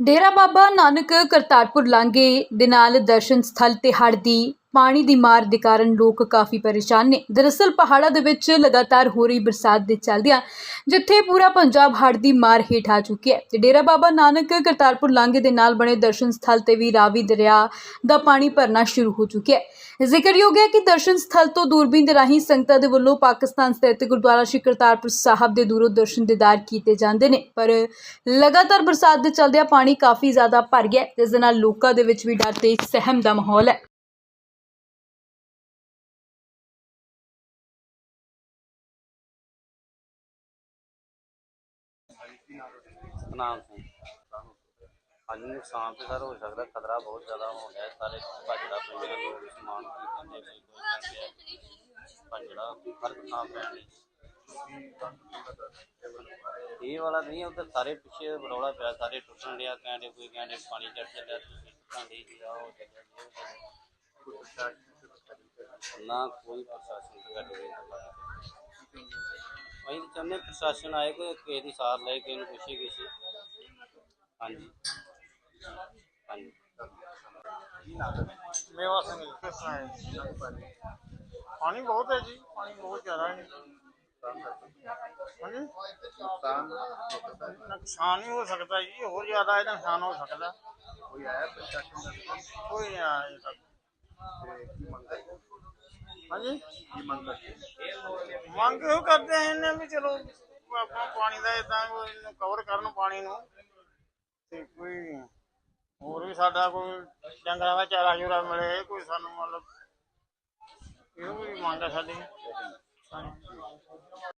ਡੇਰਾ ਬਾਬਾ ਨਾਨਕ ਕਰਤਾਰਪੁਰ ਲਾਂਘੇ ਦੇ ਨਾਲ ਦਰਸ਼ਨ ਸਥਲ ਤੇ ਹੜ੍ਹ ਦੀ ਪਾਣੀ ਦੀ ਮਾਰ ਦੇ ਕਾਰਨ ਲੋਕ ਕਾਫੀ ਪਰੇਸ਼ਾਨ ਨੇ। ਦਰਅਸਲ ਪਹਾੜਾਂ ਦੇ ਵਿੱਚ ਲਗਾਤਾਰ ਹੋ ਰਹੀ ਬਰਸਾਤ ਦੇ ਚੱਲਦਿਆਂ ਜਿੱਥੇ ਪੂਰਾ ਪੰਜਾਬ ਹੜ੍ਹ ਦੀ ਮਾਰ ਹੇਠ ਆ ਚੁੱਕੀ ਹੈ। ਤੇ ਡੇਰਾ ਬਾਬਾ ਨਾਨਕ ਕਰਤਾਰਪੁਰ ਲਾਂਘੇ ਦੇ ਨਾਲ ਬਣੇ ਦਰਸ਼ਨ ਸਥਲ ਤੇ ਵੀ ਰਾਵੀ ਦਰਿਆ ਦਾ ਪਾਣੀ ਭਰਨਾ ਸ਼ੁਰੂ ਹੋ ਚੁੱਕਿਆ ਹੈ। ਜ਼ਿਕਰਯੋਗ ਹੈ ਕਿ ਦਰਸ਼ਨ ਸਥਲ ਤੋਂ ਦੂਰਬੀਨ ਦੇ ਰਾਹੀਂ ਸੰਗਤਾਂ ਦੇ ਵੱਲੋਂ ਪਾਕਿਸਤਾਨ ਸਥਿਤ ਗੁਰਦੁਆਰਾ ਸ਼੍ਰੀ ਕਰਤਾਰਪੁਰ ਸਾਹਿਬ ਦੇ ਦੂਰੋਂ ਦਰਸ਼ਨ ਦੀਦਾਰ ਕੀਤੇ ਜਾਂਦੇ ਨੇ। ਪਰ ਲਗਾਤਾਰ ਬਰਸਾਤ ਦੇ ਚੱਲਦਿਆਂ ਪਾਣੀ ਕਾਫੀ ਜ਼ਿਆਦਾ ਭਰ ਗਿਆ ਜਿਸ ਦੇ ਨਾਲ ਲੋਕਾਂ ਦੇ ਵਿੱਚ ਵੀ ਡਰ ਤੇ ਸਹਿਮ ਦਾ ਮਾਹੌਲ ਹੈ। ਸਤਨਾਮ ਸਿੰਘ ਹਾਂਜੀ, ਨੁਕਸਾਨ ਤੇ ਸਰ ਹੋ ਸਕਦਾ, ਖਤਰਾ ਬਹੁਤ ਜ਼ਿਆਦਾ ਹੋ ਗਿਆ ਸਾਰੇ ਭੱਜੜਾ ਪੈਂਦੇ ਨੇ ਲੋਕ ਸਮਾਨ ਖਰੀਦਣ ਦੇ ਕੋਈ ਭੱਜੜਾ ਹਰ ਥਾਂ ਪੈਣ ਲਈ। ਇਹ ਵਾਲਾ ਨਹੀਂ, ਉਹ ਤਾਂ ਸਾਰੇ ਪਿੱਛੇ ਰੌਲਾ ਪਿਆ, ਸਾਰੇ ਟੁੱਟਣ ਡਿਆ, ਕਹਿੰਦੇ ਕੋਈ ਕਹਿੰਦੇ ਪਾਣੀ ਚੜ ਚੱਲਿਆ ਤੁਸੀਂ ਟੁੱਟਣ ਜੀ ਆ ਹੋ ਚੱਲਿਆ ਜੀ ਨਾ ਕੋਈ ਪ੍ਰਸ਼ਾਸਨ ਤੇ ਅਸੀਂ ਤਾਂ ਚਾਹੁੰਦੇ ਹਾਂ ਪ੍ਰਸ਼ਾਸਨ ਆਏ ਕੋਈ ਕਿਸੇ ਦੀ ਸਾਰ ਲਏ ਕਿਸੇ ਨੂੰ ਪੁੱਛੇ ਕਿਸੇ ਹਾਂਜੀ। ਹਾਂਜੀ। ਮੇਵਾ ਸਿੰਘ ਜੀ, ਪਾਣੀ ਬਹੁਤ ਹੈ ਜੀ। ਪਾਣੀ ਬਹੁਤ ਜ਼ਿਆਦਾ ਹੈ। ਹਾਂਜੀ? ਨੁਕਸਾਨ ਹੀ ਹੋ। ਸਕਦਾ ਜੀ। ਹੋਰ ਜ਼ਿਆਦਾ ਇਹਦਾ ਨੁਕਸਾਨ ਹੋ ਸਕਦਾ। ਕੋਈ ਆਇਆ ਪ੍ਰਸ਼ਾਸਨ ਦਾ? ਕੋਈ ਨਹੀਂ ਆਇਆ ਅਜੇ ਤੱਕ। ਹਾਂਜੀ। ਕੀ ਮੰਗਦਾ ਮੰਗ ਇਹੋ ਕਰਦੇ ਆ ਇਹਨੇ ਵੀ ਚਲੋ ਆਪਾਂ ਪਾਣੀ ਦਾ ਇਦਾਂ ਇਹਨੂੰ ਕਵਰ ਕਰਨ ਪਾਣੀ ਨੂੰ। ਤੇ ਕੋਈ ਹੋਰ ਵੀ ਸਾਡਾ ਕੋਈ ਡੰਗਰਾਂ ਦਾ ਚਾਰਾ ਚੂਰਾ ਮਿਲੇ ਕੋਈ ਸਾਨੂੰ ਮਤਲਬ ਇਹੋ ਵੀ ਮੰਗ ਆ ਸਾਡੀ। ਹਾਂਜੀ।